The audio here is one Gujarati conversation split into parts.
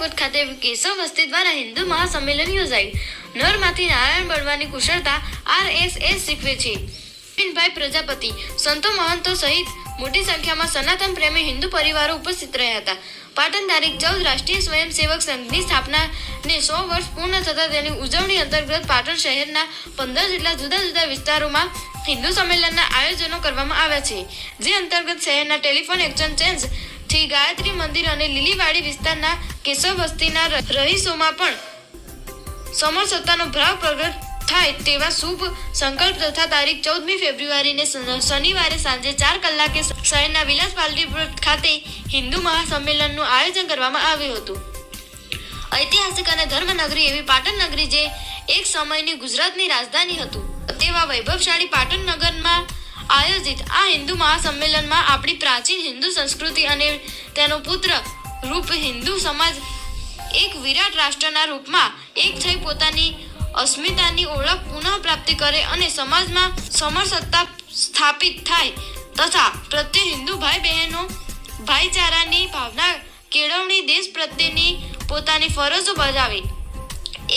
પાલટીપોટ ખાતે કેશવ વસ્તી દ્વારા હિન્દુ મહાસંમેલન યોજાયું. નરમાંથી નારાયણ બળવાની કુશળતા આરએસએસ શીખવે છે. ભાઈ પ્રજાપતિ, સંતો મહંતો સહિત મોટી સંખ્યામાં સનાતન પ્રેમી હિન્દુ પરિવારો ઉપસ્થિત રહ્યા હતા. પાટણ તારીખ ચૌદ રાષ્ટ્રીય સ્વયંસેવક સંઘની સ્થાપનાને સો વર્ષ પૂર્ણ થતા તેની ઉજવણી અંતર્ગત પાટણ શહેરના પંદર જેટલા જુદા જુદા વિસ્તારોમાં હિન્દુ સંમેલનના આયોજનો કરવામાં આવ્યા છે. જે અંતર્ગત શહેરના ટેલિફોન એક્સચેન્જ થી ગાયત્રી મંદિર અને લીલીવાડી વિસ્તારના કેશવ વસ્તીના રહીશોમાં પણ સમર સત્તાનો ભાવ પ્રગટ થાય તેવા શુભ સંકલ્પ તથા તારીખ ચૌદમી ફેબ્રુઆરીને શનિવારે સાંજે ચાર કલાકે શહેરના વિલાસ પાલડી ખાતે હિન્દુ મહાસંમેલનનું આયોજન કરવામાં આવ્યું હતું. ઐતિહાસિક અને ધર્મનગરી એવી પાટણ નગરી જે એક સમયની ગુજરાતની રાજધાની હતું, તેવા વૈભવશાળી પાટણ નગરમાં આયોજિત આ હિન્દુ મહાસંમેલનમાં આપણી પ્રાચીન હિન્દુ સંસ્કૃતિ અને તેનો પુત્ર રૂપ હિન્દુ સમાજ એક વિરાટ રાષ્ટ્રના રૂપમાં એક થઈ પોતાની અસ્મિતાની ઓળખ પુનઃ પ્રાપ્તિ કરે અને સમાજમાં સમરસત્તા સ્થાપિત થાય તથા પ્રત્યે હિન્દુ ભાઈ બહેનો ભાઈચારાની ભાવના કેળવણી દેશ પ્રત્યેની પોતાની ફરજો બજાવે.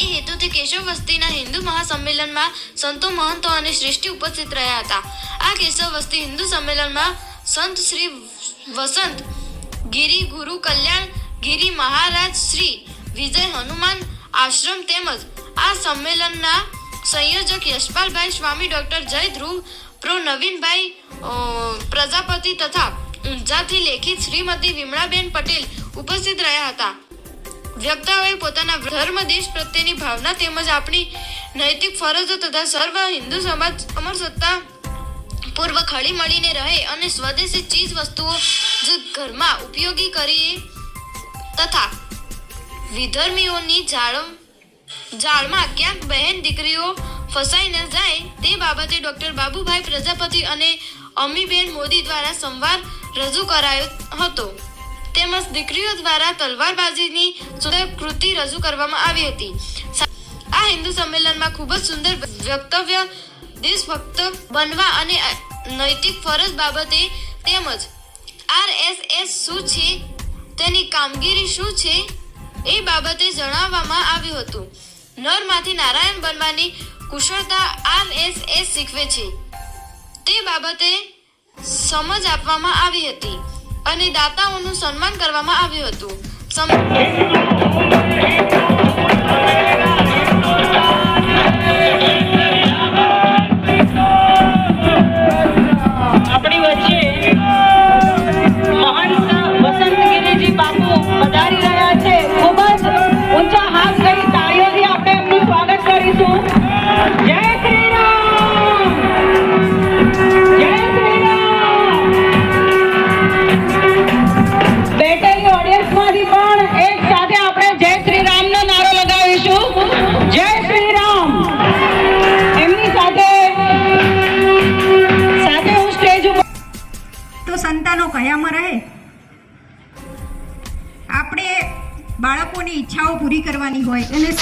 એ હેતુથી કેશવ વસ્તીના હિન્દુ મહાસંમેલનમાં સંતો મહંતો અને શ્રેષ્ઠી ઉપસ્થિત રહ્યા હતા. આ કેશવ વસ્તી હિન્દુ સંમેલનમાં સંત શ્રી વસંત, ગિરી ગુરુ કલ્યાણ, ગિરી મહારાજ શ્રી વિજય હનુમાન આશ્રમ તેમજ આ સંમેલનના સંયોજક યશપાલભાઈ સ્વામી, ડોક્ટર જય ધ્રુવ પ્રો નવીનભાઈ પ્રજાપતિ તથા ઊંઝાથી લેખિત શ્રીમતી વિમળાબેન પટેલ ઉપસ્થિત રહ્યા હતા. વક્તાઓએ પોતાના ધર્મ, દેશ પ્રત્યેની ભાવના તેમજ આપણી નૈતિક ફરજો તથા સર્વ હિન્દુ સમાજ અમર સત્તા પૂર્વ ખળી મળીને રહે અને સ્વદેશી ચીજ વસ્તુઓ જ ઘરમાં ઉપયોગી કરીએ તથા વિધર્મીઓની જાળમ જાળમાં ક્યાંક બહેન દીકરીઓ ફસાઈ ન જાય તે બાબતે ડોક્ટર બાબુભાઈ પ્રજાપતિ અને અમીબેન મોદી દ્વારા સંવાદ રજૂ કરાયો હતો. તેમજ દીકરીઓ દ્વારા તલવારબાજીની સુંદર કૃતિ રજૂ કરવામાં આવી હતી. આ હિન્દુ સંમેલનમાં ખૂબ જ સુંદર વક્તવ્ય દેશભક્ત બનવા અને નૈતિક ફરજ બાબતે તેમજ આરએસએસ શું છે, તેની કામગીરી શું છે, એ બાબતે જણાવવામાં આવ્યું હતું. નરમાંથી નારાયણ બનવાની કુશળતા આરએસએસ શીખવે છે. તે બાબતે સમજ આપવામાં આવી હતી. અને દાતાઓનું સન્માન કરવામાં આવ્યું હતું.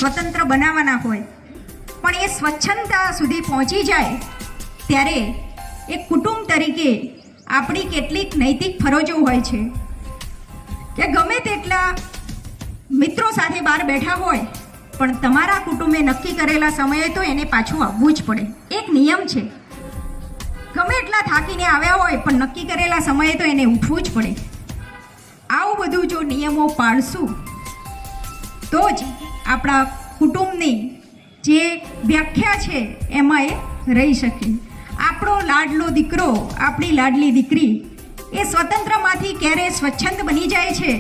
સ્વતંત્ર બનાવવાના હોય, પણ એ સ્વચ્છંદતા સુધી પહોંચી જાય, ત્યારે એક કુટુંબ તરીકે આપણી કેટલીક નૈતિક ફરજો હોય છે. કે ગમે તેટલા મિત્રો સાથે બહાર બેઠા હોય, પણ તમારા કુટુંબે નક્કી કરેલા સમયે તો એને પાછું આવવું જ પડે. એક નિયમ છે. ગમે એટલા થાકીને આવ્યા હોય, પણ નક્કી કરેલા સમયે તો એને ઉઠવું જ પડે. આવું બધું જો નિયમો પાળશું, તો જ આપણા કુટુંબની જે વ્યાખ્યા છે, એમાં એ રહી શકે. આપણો લાડલો દીકરો, આપણી લાડલી દીકરી, એ સ્વતંત્રમાંથી ક્યારે સ્વચ્છંદ બની જાય છે?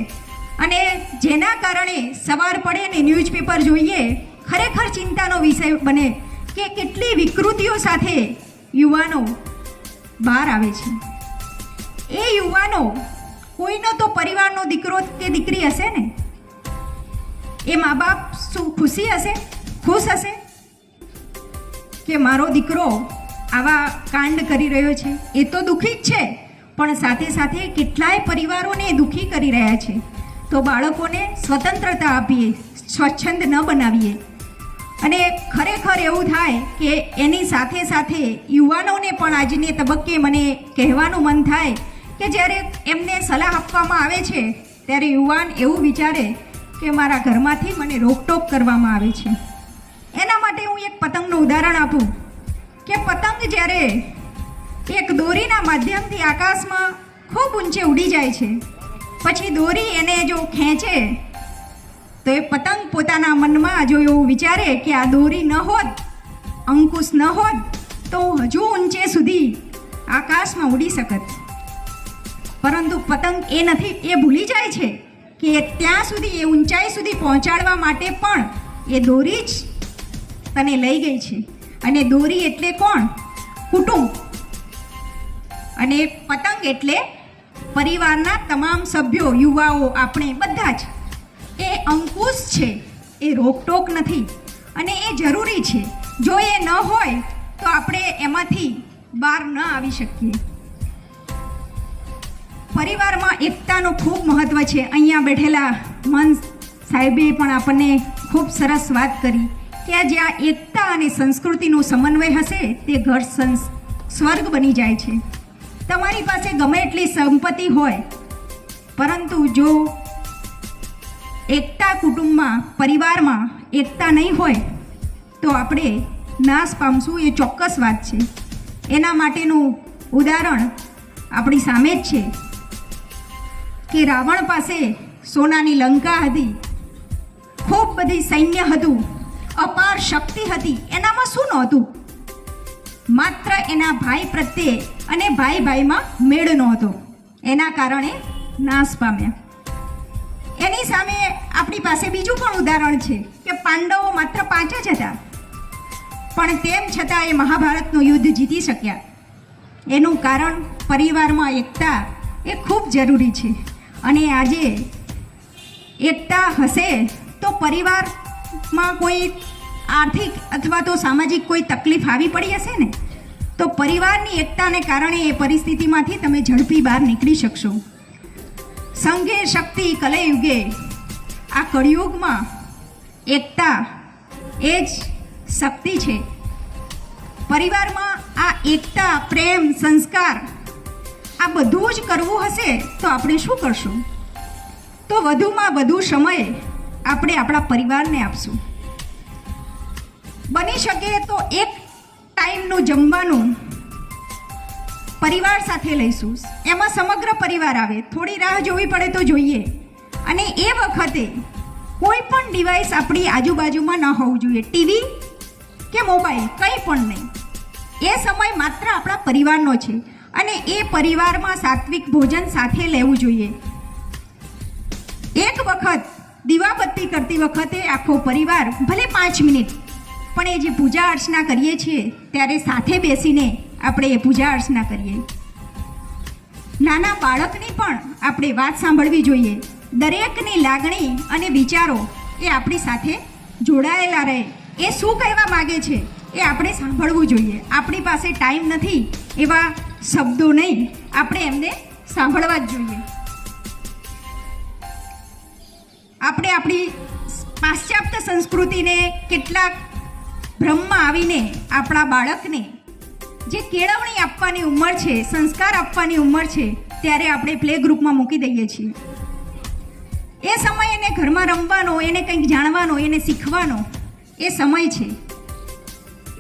અને જેના કારણે સવાર પડે ને ન્યૂઝપેપર જોઈએ, ખરેખર ચિંતાનો વિષય બને કે કેટલી વિકૃતિઓ સાથે યુવાનો બહાર આવે છે. એ યુવાનો, કોઈનો તો પરિવારનો દીકરો કે દીકરી હશે ને? એ મા બાપ શું ખુશી હશે? ખુશ હશે? કે મારો દીકરો આવા કાંડ કરી રહ્યો છે? એ તો દુઃખી જ છે, પણ સાથે સાથે કેટલાય પરિવારોને દુઃખી કરી રહ્યા છે. તો બાળકોને સ્વતંત્રતા આપીએ, સ્વચ્છંદ ન બનાવીએ. અને ખરેખર એવું થાય કે એની સાથે સાથે યુવાનોને પણ આજને તબક્કે મને કહેવાનું મન થાય કે જ્યારે એમને સલાહ આપવામાં આવે છે, ત્યારે યુવાન એવું વિચારે કે મારા ઘરમાંથી મને રોકટોક કરવામાં આવે છે. એના માટે હું એક પતંગનું ઉદાહરણ આપું કે પતંગ જ્યારે એક દોરીના માધ્યમથી આકાશમાં ખૂબ ઊંચે ઉડી જાય છે, પછી દોરી એને જો ખેંચે, તો એ પતંગ પોતાના મનમાં જો એવું વિચારે કે આ દોરી ન હોત, અંકુશ ન હોત, તો હજુ ઊંચે સુધી આકાશમાં ઉડી શકત. પરંતુ પતંગ એ નથી, એ ભૂલી જાય છે. કે ત્યાં સુધી, એ ઊંચાઈ સુધી પહોંચાડવા માટે પણ એ દોરી જ તને લઈ ગઈ છે. અને દોરી એટલે કોણ? કુટુંબ. અને પતંગ એટલે પરિવારના તમામ સભ્યો, યુવાઓ, આપણે બધા જ. એ અંકુશ છે, એ રોકટોક નથી. અને એ જરૂરી છે. જો એ ન હોય, તો આપણે એમાંથી બહાર ન આવી શકીએ. પરિવારમાં એકતાનું ખૂબ મહત્વ છે. અહીંયા બેઠેલા મન સાહેબે પણ આપણને ખૂબ સરસ વાત કરી કે આ જ્યાં એકતા અને સંસ્કૃતિનું સમન્વય હશે તે ઘર સંસ, સ્વર્ગ બની જાય છે. તમારી પાસે ગમે એટલી સંપત્તિ હોય, પરંતુ જો એકતા કુટુંબમાં, પરિવારમાં એકતા નહીં હોય, તો આપણે નાશ પામશું એ ચોક્કસ વાત છે. એના માટેનું ઉદાહરણ આપણી સામે જ છે. કે રાવણ પાસે સોનાની લંકા હતી. ખૂબ બધી સૈન્ય હતું. અપાર શક્તિ હતી. એનામાં શું નહોતું? માત્ર એના ભાઈ પ્રત્યે અને ભાઈ ભાઈમાં મેળ નહોતો. એના કારણે નાશ પામ્યા. એની સામે આપણી પાસે બીજું પણ ઉદાહરણ છે કે પાંડવો માત્ર પાંચ જ હતા. પણ તેમ છતાં એ મહાભારતનું યુદ્ધ જીતી શક્યા. એનું કારણ પરિવારમાં એકતા એ ખૂબ જરૂરી છે. અને આજે એકતા હશે તો પરિવારમાં કોઈ આર્થિક અથવા તો સામાજિક કોઈ તકલીફ આવી પડી હશે ને? તો પરિવારની એકતાને કારણે એ પરિસ્થિતિમાંથી તમે ઝડપી બહાર નીકળી શકશો. સંઘે શક્તિ કલયુગે આ કળિયુગમાં એકતા એ જ શક્તિ છે. પરિવારમાં આ એકતા, પ્રેમ, સંસ્કાર આ બધું જ કરવું હશે તો આપણે શું કરશું? તો વધુમાં વધુ સમય આપણે આપણા પરિવારને આપશું. બની શકે તો એક ટાઈમનું જમવાનું પરિવાર સાથે લઈશું. એમાં સમગ્ર પરિવાર આવે. થોડી રાહ જોવી પડે તો જોઈએ. અને એ વખતે કોઈ પણ ડિવાઇસ આપણી આજુબાજુમાં ન હોવું જોઈએ. ટીવી કે મોબાઈલ કંઈ પણ નહીં. એ સમય માત્ર આપણા પરિવારનો છે. અને એ પરિવારમાં સાત્વિક ભોજન સાથે લેવું જોઈએ. એક વખત દીવાબત્તી કરતી વખતે આખો પરિવાર ભલે પાંચ મિનિટ, પણ એ જે પૂજા અર્ચના કરીએ છીએ, ત્યારે સાથે બેસીને આપણે એ પૂજા અર્ચના કરીએ. નાના બાળકની પણ આપણે વાત સાંભળવી જોઈએ. દરેકની લાગણી અને વિચારો એ આપણી સાથે જોડાયેલા રહે. એ શું કહેવા માગે છે એ આપણે સાંભળવું જોઈએ. આપણી પાસે ટાઈમ નથી એવા શબ્દો નહીં, આપણે એમને સાંભળવા જ જોઈએ. આપણે આપણી પાશ્ચાત્ય સંસ્કૃતિને કેટલાક ભ્રમમાં આવીને આપણા બાળકને જે કેળવણી આપવાની ઉંમર છે, સંસ્કાર આપવાની ઉંમર છે, ત્યારે આપણે પ્લે ગ્રુપમાં મૂકી દઈએ છીએ. એ સમય એને ઘરમાં રમવાનો, એને કંઈક જાણવાનો, એને શીખવાનો એ સમય છે.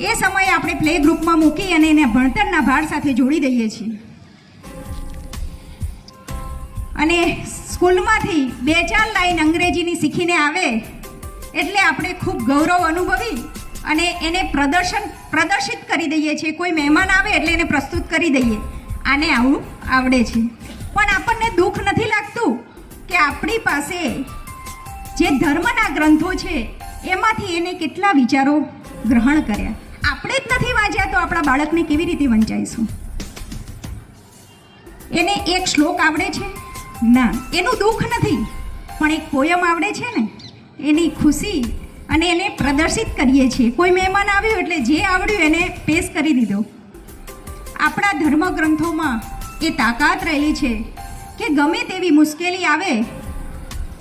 એ સમયે આપણે પ્લે ગ્રુપમાં મૂકી અને એને ભણતરના ભાર સાથે જોડી દઈએ છીએ. અને સ્કૂલમાંથી બે ચાર લાઈન અંગ્રેજીની શીખીને આવે એટલે આપણે ખૂબ ગૌરવ અનુભવી અને એને પ્રદર્શન, પ્રદર્શિત કરી દઈએ છીએ. કોઈ મહેમાન આવે એટલે એને પ્રસ્તુત કરી દઈએ. આને આવું આવડે છે. પણ આપણને દુઃખ નથી લાગતું કે આપણી પાસે જે ધર્મના ગ્રંથો છે, એમાંથી એને કેટલા વિચારો ગ્રહણ કર્યા. આપણે જ નથી વાંચ્યા તો આપણા બાળકને કેવી રીતે વંચાઈશું? એને એક શ્લોક આવડે છે? ના, એનું દુઃખ નથી, પણ એક પોયમ આવડે છે ને, એની ખુશી અને એને પ્રદર્શિત કરીએ છીએ. કોઈ મહેમાન આવ્યું એટલે જે આવડ્યું એને પેશ કરી દીધો. આપણા ધર્મ ગ્રંથોમાં એ તાકાત રહેલી છે કે ગમે તેવી મુશ્કેલી આવે,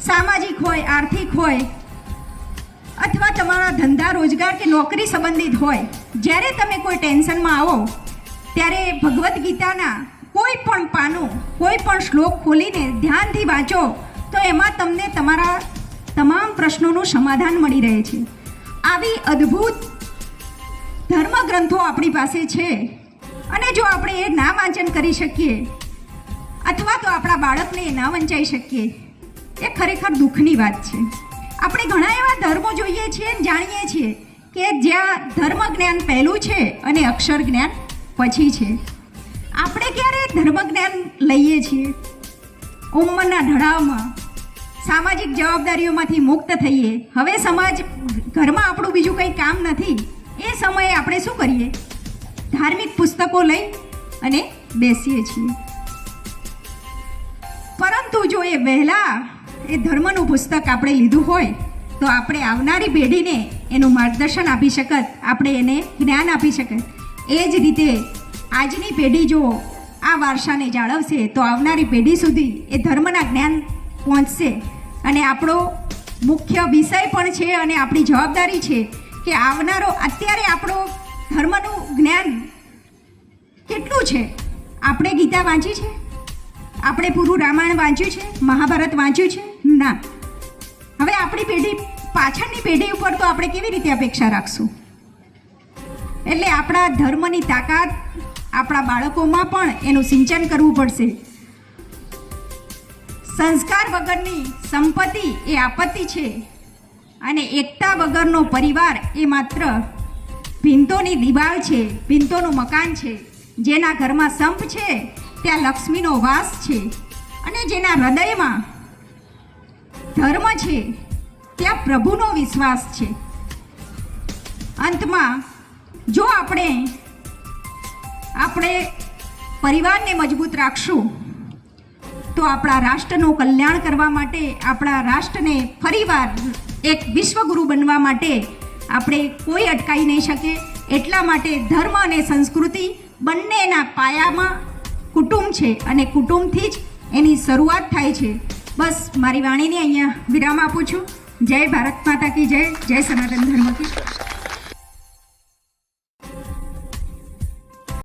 સામાજિક હોય, આર્થિક હોય, અથવા તમારા ધંધા રોજગાર કે નોકરી સંબંધિત હોય જ્યારે તમે કોઈ ટેન્શનમાં આવો, ત્યારે ભગવદ્ ગીતાના કોઈ પણ પાનું, કોઈ પણ શ્લોક ખોલીને ધ્યાનથી વાંચો, તો એમાં તમને તમારા તમામ પ્રશ્નોનું સમાધાન મળી રહે છે. આવી અદ્ભુત ધર્મગ્રંથો આપણી પાસે છે. અને જો આપણે એ ના વાંચન કરી શકીએ, અથવા તો આપણા બાળકને એ ના વંચાઈ શકીએ, એ ખરેખર દુઃખની વાત છે. આપણે ઘણા એવા ધર્મો જોઈએ છીએ જાણીએ છીએ કે જ્યાં ધર્મ જ્ઞાન પહેલું છે અને અક્ષર જ્ઞાન પછી છે. આપણે ક્યારે ધર્મ જ્ઞાન લઈએ છીએ? ઉંમરના ઢળાવમાં, સામાજિક જવાબદારીઓમાંથી મુક્ત થઈએ. હવે સમાજ, ઘરમાં આપણું બીજું કંઈ કામ નથી. એ સમયે આપણે શું કરીએ? ધાર્મિક પુસ્તકો લઈ અને બેસીએ છીએ. પરંતુ જો એ વહેલા એ ધર્મનું પુસ્તક આપણે લીધું હોય, તો આપણે આવનારી પેઢીને એનું માર્ગદર્શન આપી શકત, આપણે એને જ્ઞાન આપી શકત. એ જ રીતે આજની પેઢી જો આ વારસાને જાળવશે, તો આવનારી પેઢી સુધી એ ધર્મના જ્ઞાન પહોંચશે. અને આપણો મુખ્ય વિષય પણ છે અને આપણી જવાબદારી છે કે આવનારો, અત્યારે આપણો ધર્મનું જ્ઞાન કેટલું છે? આપણે ગીતા વાંચી છે? આપણે પૂરું રામાયણ વાંચ્યું છે? મહાભારત વાંચ્યું છે? ના. હવે આપણી પેઢી પાછળની પેઢી ઉપર તો આપણે કેવી રીતે અપેક્ષા રાખશું? એટલે આપણા ધર્મની તાકાત આપણા બાળકોમાં પણ એનું સિંચન કરવું પડશે. સંસ્કાર વગરની સંપત્તિ એ આપત્તિ છે અને એકતા વગરનો પરિવાર એ માત્ર ભીંતોની દિવાલ છે, ભીંતોનું મકાન છે. જેના ઘરમાં સંપ છે, ત્યાં લક્ષ્મીનો વાસ છે. અને જેના હૃદયમાં ધર્મ છે ત્યાં પ્રભુનો વિશ્વાસ છે. અંતમાં, જો આપણે આપણે પરિવારને મજબૂત રાખશું, તો આપણા રાષ્ટ્રનું કલ્યાણ કરવા માટે, આપણા રાષ્ટ્રને ફરીવાર એક વિશ્વગુરુ બનવા માટે આપણે કોઈ અટકાઈ નહીં શકે એટલા માટે ધર્મ અને સંસ્કૃતિ બંનેના પાયામાં કુટુંબ છે અને કુટુંબથી જ એની શરૂઆત થાય છે. બસ, મારી વાણીને અહીંયા વિરામ આપું છું. જય ભારત માતા કી જય જય સનાતન ધર્મ કી.